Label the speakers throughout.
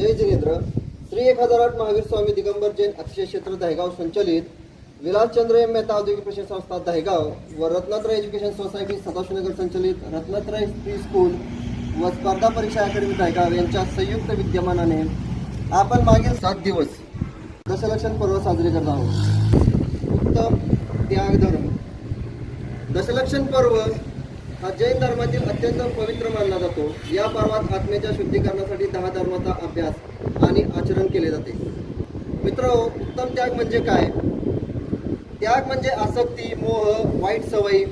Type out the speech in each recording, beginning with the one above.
Speaker 1: जय जिनेंद्र श्री एक हजार आठ महावीर स्वामी दिगंबर जैन अक्षय क्षेत्र दहेगाव संचलित. विलासचंद्र एम. मेहता औद्योगिक प्रशिक्षण संस्था दहेगाव व रत्नात्रय एज्युकेशन सोसायटी सदाशिवनगर संचलित रत्नात्रय प्री स्कूल व स्पर्धा परीक्षा अकॅडमी दहेगाव यांच्या संयुक्त विद्यमानाने आपण मागील सात दिवस दशलक्षण पर्व साजरे करत आहोत. उत्तम त्याग धर्म. दशलक्षण पर्व हा जैन धर्मातील अत्यंत पवित्र मानला जातो. या पर्वात आत्म्याच्या शुद्धीकरणासाठी दहा धर्माचा अभ्यास आणि आचरण केले जाते. मित्र उत्तम त्याग म्हणजे काय? त्याग म्हणजे आसक्ती मोह वाईट सवयी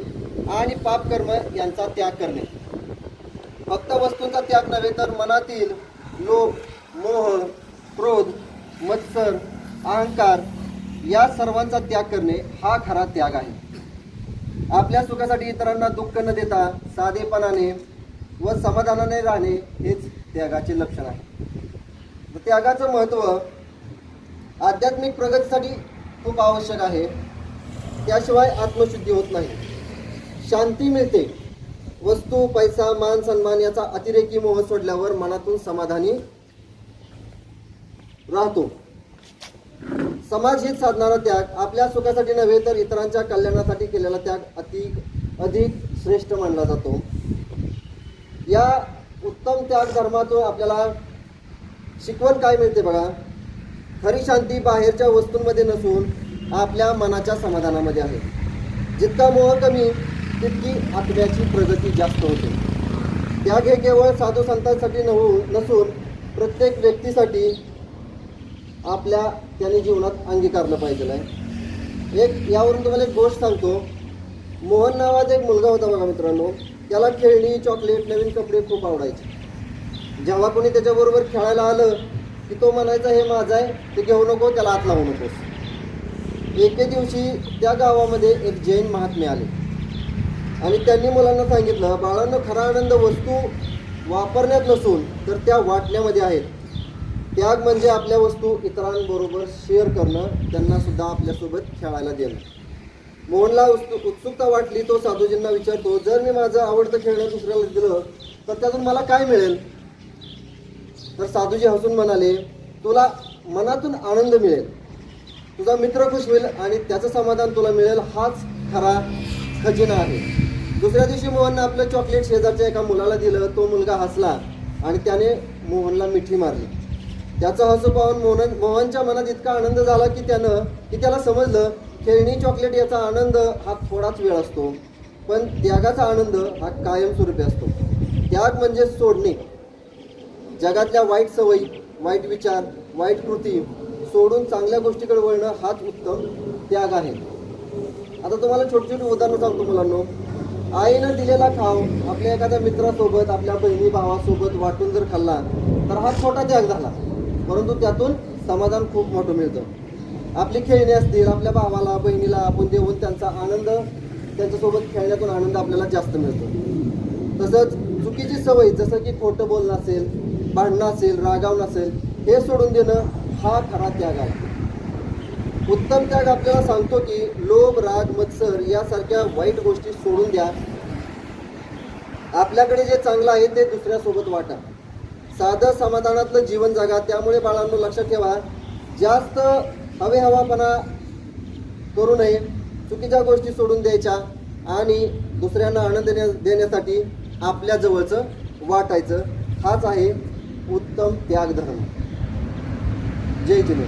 Speaker 1: आणि पाप कर्म यांचा त्याग करणे. फक्त वस्तूंचा त्याग नव्हे तर मनातील लोभ मोह क्रोध मत्सर अहंकार या सर्वांचा त्याग करणे हा खरा त्याग आहे. आपल्या सुखासाठी इतरांना दुःख न देता साधेपणाने व समाधानाने राहणे हेच त्यागाचे लक्षण आहे. तर त्यागाचं महत्त्व आध्यात्मिक प्रगतीसाठी खूप आवश्यक आहे. त्याशिवाय आत्मशुद्धी होत नाही. शांती मिळते. वस्तू पैसा मान सन्मान याचा अतिरेकी मोह सोडल्यावर मनातून समाधानी राहतो. समाज हित साधणारा त्याग आपल्या सुखासाठी नव्हे तर इतरांच्या कल्याणासाठी केलेला त्याग अति अधिक श्रेष्ठ मानला जातो. या उत्तम त्याग धर्मातून आपल्याला शिकवण काय मिळते बघा? खरी शांती बाहेरच्या वस्तूंमध्ये नसून आपल्या मनाच्या समाधानामध्ये आहे. जितका मोह कमी तितकी आत्म्याची प्रगती जास्त होते. त्याग हे केवळ साधू संतांसाठी नवू नसून प्रत्येक व्यक्तीसाठी आपल्या त्याने जीवनात अंगीकारलं पाहिजे आहे. एक यावरून तुम्हाला एक गोष्ट सांगतो. मोहन नावाचा एक मुलगा होता बघा मित्रांनो. त्याला खेळणी चॉकलेट नवीन कपडे खूप आवडायचे. जेव्हा कोणी त्याच्याबरोबर खेळायला आलं की तो म्हणायचा हे माझं आहे ते घेऊ नको त्याला आत लावू नकोस. एके दिवशी त्या गावामध्ये एक जैन महात्मे आले. आणि त्यांनी मुलांना सांगितलं बाळांना खरा आनंद वस्तू वापरण्यात नसून तर त्या वाटण्यामध्ये आहेत. त्याग म्हणजे आपल्या वस्तू इतरांबरोबर शेअर करणं त्यांना सुद्धा आपल्यासोबत खेळायला देणं. मोहनला उत्सु- उत्सुकता वाटली तो साधूजींना विचारतो जर मी माझं आवडतं खेळणं दुसऱ्याला दिलं तर त्यातून मला काय मिळेल? तर साधूजी हसून म्हणाले तुला मनातून आनंद मिळेल. तुझा मित्र खुश होईल आणि त्याचं समाधान तुला मिळेल हाच खरा खजिना आहे. दुसऱ्या दिवशी मोहननं आपलं चॉकलेट शेजारच्या एका मुलाला दिलं तो मुलगा हसला आणि त्याने मोहनला मिठी मारली. त्याचं हसू पाहून मोहन मोहनच्या मनात इतका आनंद झाला की त्यानं की त्याला समजलं खेळणी चॉकलेट याचा आनंद हा थोडाच वेळ असतो. पण त्यागाचा आनंद हा कायमस्वरूपी असतो. त्याग म्हणजे सोडणे. जगातल्या वाईट सवयी वाईट विचार वाईट कृती सोडून चांगल्या गोष्टीकडे वळणं हाच उत्तम त्याग आहे. आता तुम्हाला छोटी छोटी उदाहरणं सांगतो मुलांनो. आईनं दिलेला खाव आपल्या एखाद्या मित्रासोबत आपल्या बहिणी भावासोबत वाटून जर खाल्ला तर हा छोटा त्याग झाला. परंतु त्यातून समाधान खूप मोठं मिळतं. आपली खेळणी असतील आपल्या भावाला बहिणीला आपण देऊन त्यांचा आनंद त्यांच्यासोबत खेळण्यातून आनंद आपल्याला जास्त मिळतो. तसंच चुकीची सवय जसं की खोटं बोलणं असेल भांडणं असेल रागावणं असेल हे सोडून देणं हा खरा त्याग आहे. उत्तम त्याग आपल्याला सांगतो की लोभ राग मत्सर यासारख्या वाईट गोष्टी सोडून द्या. आपल्याकडे जे चांगलं आहे ते दुसऱ्यासोबत वाटा. साधं समाधानातलं जीवन जगा. त्यामुळे बाळांनो लक्षात ठेवा जास्त हवे हवापणा करू नये चुकीच्या गोष्टी सोडून द्यायच्या आणि दुसऱ्यांना आनंद देण्या देण्यासाठी आपल्या जवळचं वाटायचं. हाच आहे उत्तम त्यागधर्म. जय जिने